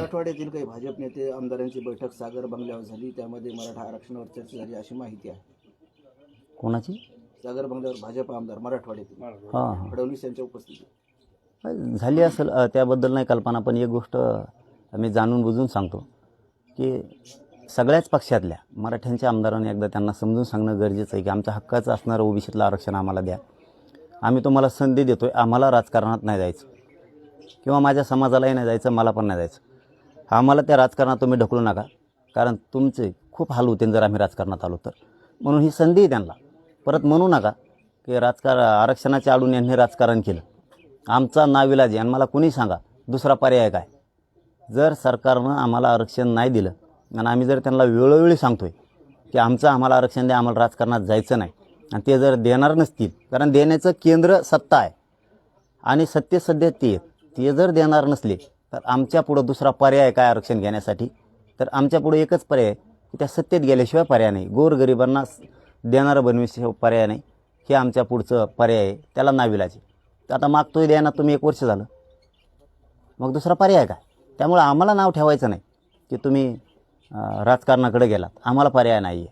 मराठवाड्यातील काही भाजप नेते आमदारांची बैठक सागर बंगल्यावर झाली. त्यामध्ये मराठा आरक्षणावर चर्चा झाली अशी माहिती आहे. कोणाची? सागर बंगल्यावर भाजप आमदार मराठवाड्यातील. हां हां. फडणवीस यांच्या उपस्थितीत. झाली असेल. अ, त्याबद्दल नाही कल्पना पण एक गोष्ट मी जाणून बुजून सांगतो की सगळ्याच पक्षातल्या मराठ्यांच्या आमदारांनी एकदा त्यांना समजून सांगणं गरजेचं आहे की आमच्या हक्काचं असणारं ओबीसीतलं आरक्षण आम्हाला द्या. आम्ही तुम्हाला संधी देतो आहे आम्हाला राजकारणात नाही जायचं. किंवा माझ्या समाजालाही नाही जायचं मला पण नाही जायचं. आम्हाला त्या राजकारणात तुम्ही ढकलू नका. कारण तुमचे खूप हाल होते जर आम्ही राजकारणात आलो तर. म्हणून ही संधी आहे त्यांना. परत म्हणू नका की राजकार आरक्षणाच्या आडून यांनी राजकारण केलं. आमचा नाविलाज आणि मला कुणी सांगा दुसरा पर्याय काय? जर सरकारनं आम्हाला आरक्षण नाही दिलं आणि आम्ही जर त्यांना वेळोवेळी सांगतो आहे की आमचं आम्हाला आरक्षण द्या आम्हाला राजकारणात जायचं नाही. आणि ते जर देणार नसतील कारण देण्याचं केंद्र सत्ता आहे. आणि सत्य सध्या ते आहेत. ते जर देणार नसले तर आमच्या पुढं दुसरा पर्याय काय आरक्षण घेण्यासाठी? तर आमच्या पुढे एकच पर्याय की त्या सत्तेत गेल्याशिवाय पर्याय नाही. गोरगरिबांना देणारं बनविशिवाय पर्याय नाही. हे आमच्या पुढचं पर्याय आहे. त्याला नाविलाचे तर आता मागतोय द्यायना तुम्ही एक वर्ष झालं. मग दुसरा पर्याय काय? त्यामुळे आम्हाला नाव ठेवायचं नाही की तुम्ही राजकारणाकडे गेलात. आम्हाला पर्याय नाही आहे